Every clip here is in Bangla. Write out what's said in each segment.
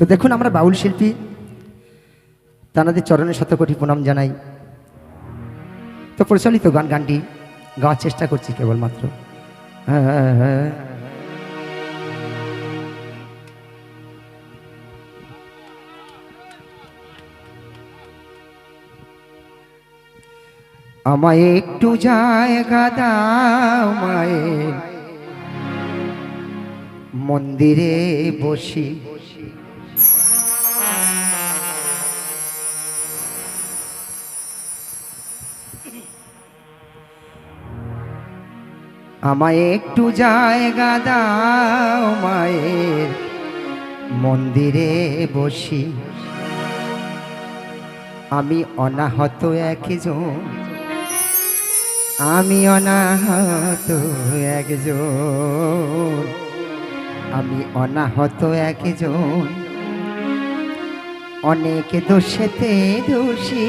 তো দেখুন আমরা বাউল শিল্পী। তানাদের চরণের শত কোটি প্রণাম জানাই। তো প্রচলিত গান গানটি গাওয়ার চেষ্টা করছি কেবলমাত্র। হ্যাঁ হ্যাঁ হ্যাঁ। আমায় একটু জায়গা দাও মায়ের। মন্দিরে বসি। আমায় একটু জায়গা দাও মায়ের মন্দিরে বসি। আমি অনাহত একজন, আমি অনাহত একজন, আমি অনাহত একজন। অনেক দোষেতে দোষী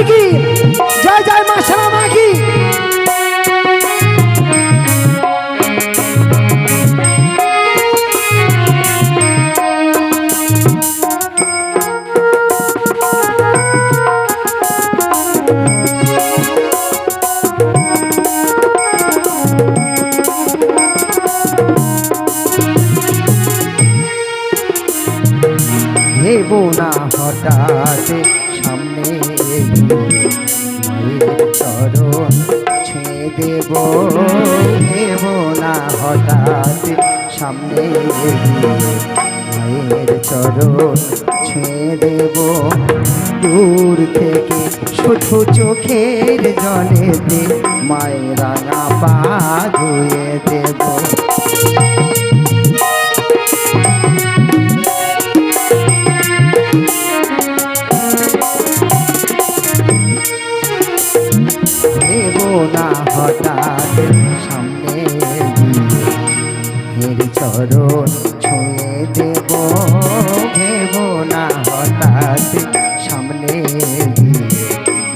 জগদ্ধাত্রী কি জয় জয় মা শ্যামা মা কি ভেব না হঠাৎ সামনে মায়ের চরণ ছুঁয়ে দেব ভেব না হঠাৎ সামনে মায়ের চরণ ছুঁয়ে দেব দূর থেকে শুধু চোখের জলেতে মায়ের রাঙা পা ধুয়ে দেব না হঠাৎ সামনে এর চরণ ছুঁয়ে দেব। ভেব না হঠাৎ সামনে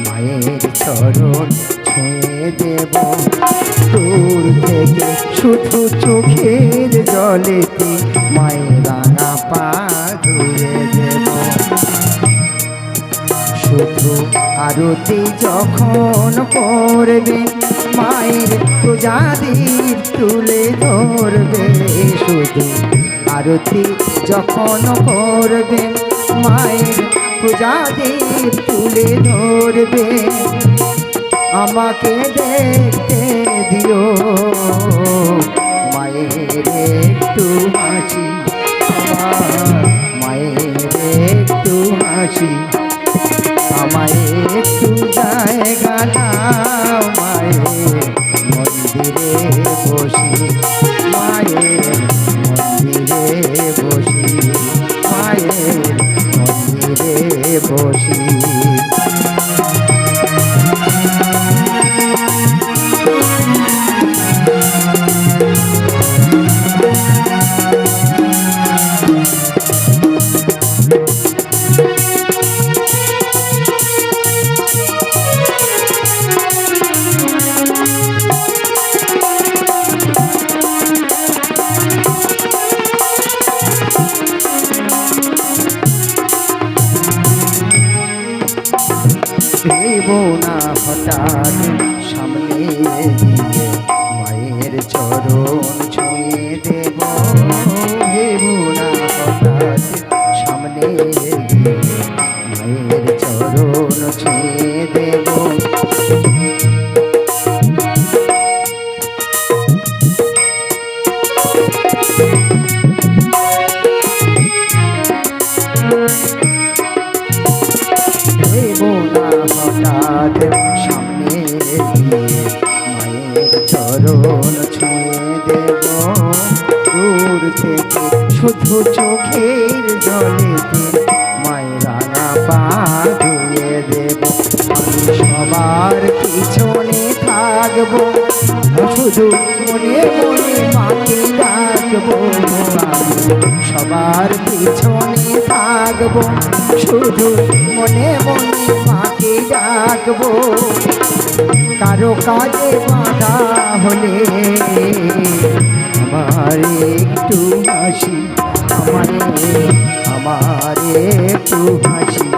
মায়ের চরণ ছুঁয়ে দেব। দূর থেকে শুধু চোখের জলেতে মায়ের রাঙা পা ধুয়ে দেব। শুধু আরতি যখন করবে মায়ের প্রজাদীপ তুলে ধরবে। শুধু আরতি যখন করবে মায়ের প্রজাদীপ তুলে ধরবে। আমাকে দেখতে দিও, মায়ের একটু হাসি, মায়ের একটু হাসি। আমায় একটু জায়গা মায়ের মন্দিরে বসি। মায়ের মন্দিরে বসি। মায়ের মন্দিরে বসি। দেব না হঠাৎ সামনে মায়ের চরণ। জল ছুঁয়ে দেব। দূর থেকে শুধু চোখের জলে মায়েরা না পাড়ে দেব। আমি সবার পিছনে থাকব। শুধু মনে মনে মাকে ডাকব। সবার পিছনে থাকব। শুধু মনে মনে মা ডাকবো। কারও কাজে বাধা হলে আমার একটু হাসি আমার আমার একটু হাসি।